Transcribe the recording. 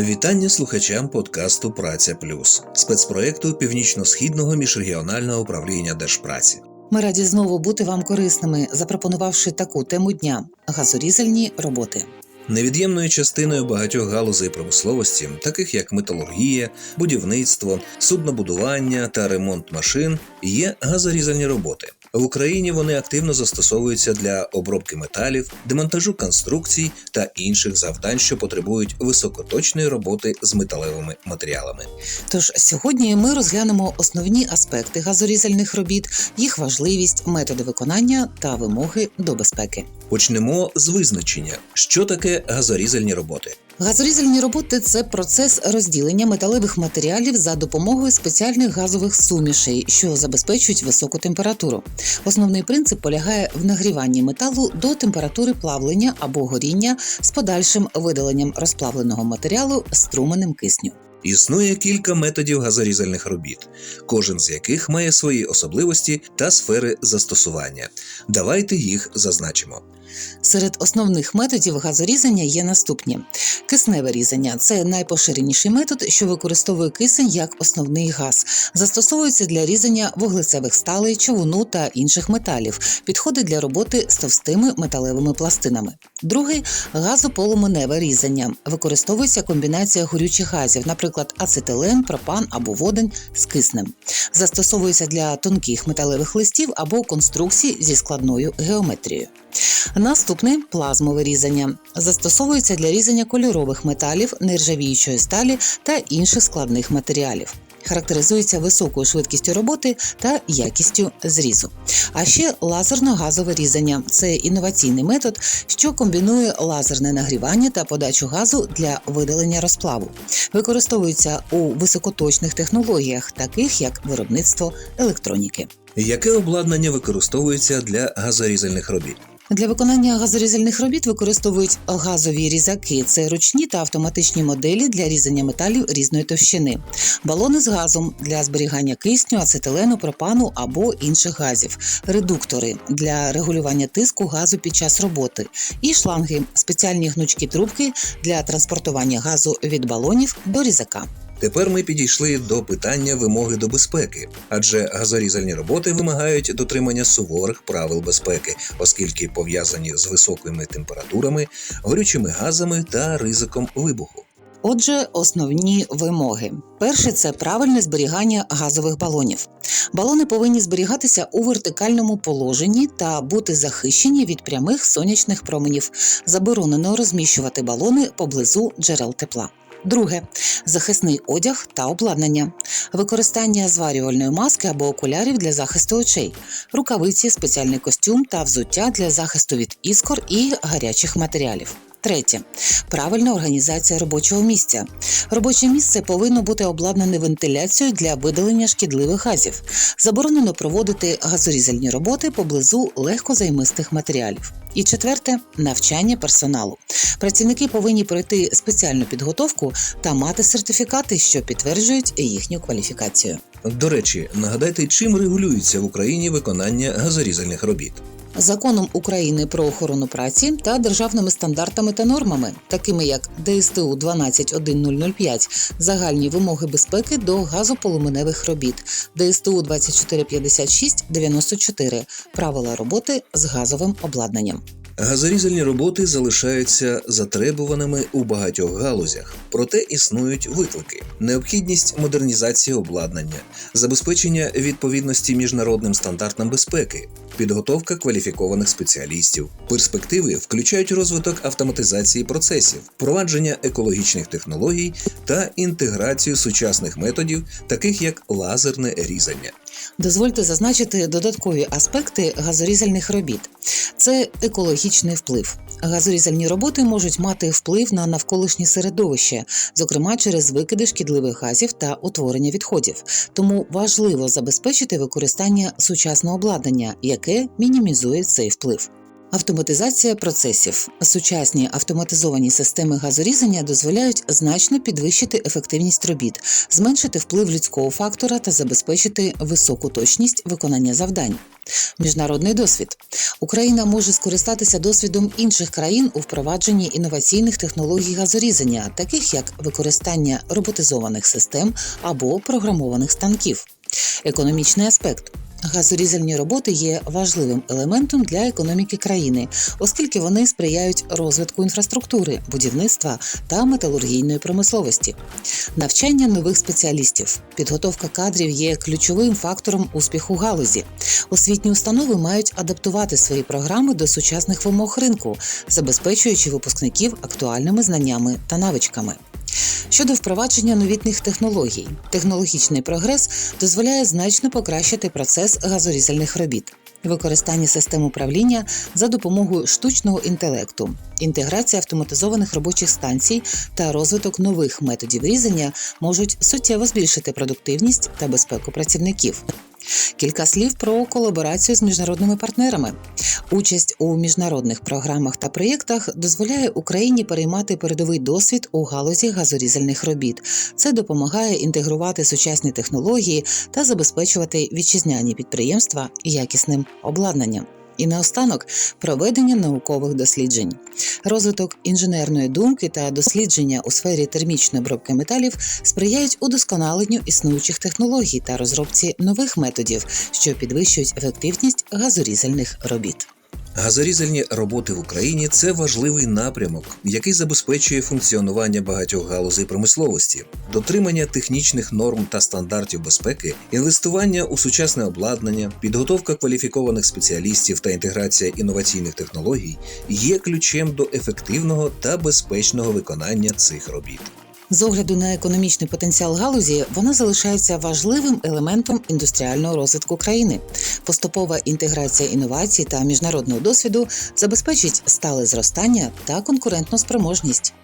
Вітання слухачам подкасту Праця Плюс спецпроекту Північно-східного міжрегіонального управління Держпраці. Ми раді знову бути вам корисними, запропонувавши таку тему дня газорізальні роботи. Невід'ємною частиною багатьох галузей промисловості, таких як металургія, будівництво, суднобудування та ремонт машин, є газорізальні роботи. В Україні вони активно застосовуються для обробки металів, демонтажу конструкцій та інших завдань, що потребують високоточної роботи з металевими матеріалами. Тож сьогодні ми розглянемо основні аспекти газорізальних робіт, їх важливість, методи виконання та вимоги до безпеки. Почнемо з визначення, що таке газорізальні роботи. Газорізальні роботи це процес розділення металевих матеріалів за допомогою спеціальних газових сумішей, що забезпечують високу температуру. Основний принцип полягає в нагріванні металу до температури плавлення або горіння з подальшим видаленням розплавленого матеріалу струменем кисню. Існує кілька методів газорізальних робіт, кожен з яких має свої особливості та сфери застосування. Давайте їх зазначимо. Серед основних методів газорізання є наступні: кисневе різання це найпоширеніший метод, що використовує кисень як основний газ. Застосовується для різання вуглецевих сталей, човуну та інших металів. Підходить для роботи з товстими металевими пластинами. Другий газополуминеве різання. Використовується комбінація горючих газів, наприклад, ацетилен, пропан або водень з киснем. Застосовується для тонких металевих листів або конструкцій зі складною геометрією. Наступне плазмове різання застосовується для різання кольорових металів, нержавіючої сталі та інших складних матеріалів. Характеризується високою швидкістю роботи та якістю зрізу. А ще лазерно-газове різання це інноваційний метод, що комбінує лазерне нагрівання та подачу газу для видалення розплаву. Використовується у високоточних технологіях, таких як виробництво електроніки. Яке обладнання використовується для газорізальних робіт? Для виконання газорізальних робіт використовують газові різаки. Це ручні та автоматичні моделі для різання металів різної товщини, балони з газом для зберігання кисню, ацетилену, пропану або інших газів, редуктори для регулювання тиску газу під час роботи, і шланги спеціальні гнучкі трубки для транспортування газу від балонів до різака. Тепер ми підійшли до питання вимоги до безпеки, адже газорізальні роботи вимагають дотримання суворих правил безпеки, оскільки пов'язані з високими температурами, горючими газами та ризиком вибуху. Отже, основні вимоги: перше це правильне зберігання газових балонів. Балони повинні зберігатися у вертикальному положенні та бути захищені від прямих сонячних променів. Заборонено розміщувати балони поблизу джерел тепла. Друге. Захисний одяг та обладнання, використання зварювальної маски або окулярів для захисту очей, рукавиці, спеціальний костюм та взуття для захисту від іскор і гарячих матеріалів. Третє правильна організація робочого місця. Робоче місце повинно бути обладнане вентиляцією для видалення шкідливих газів. Заборонено проводити газорізальні роботи поблизу легкозаймистих матеріалів. І четверте навчання персоналу. Працівники повинні пройти спеціальну підготовку та мати сертифікати, що підтверджують їхню кваліфікацію. До речі, нагадайте, чим регулюється в Україні виконання газорізальних робіт. Законом України про охорону праці та державними стандартами та нормами, такими як ДСТУ 12105, загальні вимоги безпеки до газополуменевих робіт, ДСТУ 2456 94, правила роботи з газовим обладнанням. Газорізальні роботи залишаються затребуваними у багатьох галузях, проте існують виклики: необхідність модернізації обладнання, забезпечення відповідності міжнародним стандартам безпеки, підготовка кваліфікованих спеціалістів. Перспективи включають розвиток автоматизації процесів, впровадження екологічних технологій та інтеграцію сучасних методів, таких як лазерне різання. Дозвольте зазначити додаткові аспекти газорізальних робіт. Це екологічний вплив. Газорізальні роботи можуть мати вплив на навколишнє середовище, зокрема через викиди шкідливих газів та утворення відходів. Тому важливо забезпечити використання сучасного обладнання, яке мінімізує цей вплив. Автоматизація процесів. Сучасні автоматизовані системи газорізання дозволяють значно підвищити ефективність робіт, зменшити вплив людського фактора та забезпечити високу точність виконання завдань. Міжнародний досвід. Україна може скористатися досвідом інших країн у впровадженні інноваційних технологій газорізання, таких як використання роботизованих систем або програмованих станків. Економічний аспект. Газорізальні роботи є важливим елементом для економіки країни, оскільки вони сприяють розвитку інфраструктури, будівництва та металургійної промисловості. Навчання нових спеціалістів, підготовка кадрів є ключовим фактором успіху галузі. Освітні установи мають адаптувати свої програми до сучасних вимог ринку, забезпечуючи випускників актуальними знаннями та навичками. Щодо впровадження новітних технологій, технологічний прогрес дозволяє значно покращити процес газорізальних робіт. Використання систем управління за допомогою штучного інтелекту, інтеграція автоматизованих робочих станцій та розвиток нових методів різання можуть суттєво збільшити продуктивність та безпеку працівників. Кілька слів про колаборацію з міжнародними партнерами. Участь у міжнародних програмах та проєктах дозволяє Україні переймати передовий досвід у галузі газорізальних робіт. Це допомагає інтегрувати сучасні технології та забезпечувати вітчизняні підприємства якісним обладнанням. І наостанок проведення наукових досліджень. Розвиток інженерної думки та дослідження у сфері термічної обробки металів сприяють удосконаленню існуючих технологій та розробці нових методів, що підвищують ефективність газорізальних робіт. Газорізальні роботи в Україні це важливий напрямок, який забезпечує функціонування багатьох галузей промисловості, дотримання технічних норм та стандартів безпеки, інвестування у сучасне обладнання, підготовка кваліфікованих спеціалістів та інтеграція інноваційних технологій є ключем до ефективного та безпечного виконання цих робіт. З огляду на економічний потенціал галузі, вона залишається важливим елементом індустріального розвитку країни. Поступова інтеграція інновацій та міжнародного досвіду забезпечить стале зростання та конкурентну спроможність.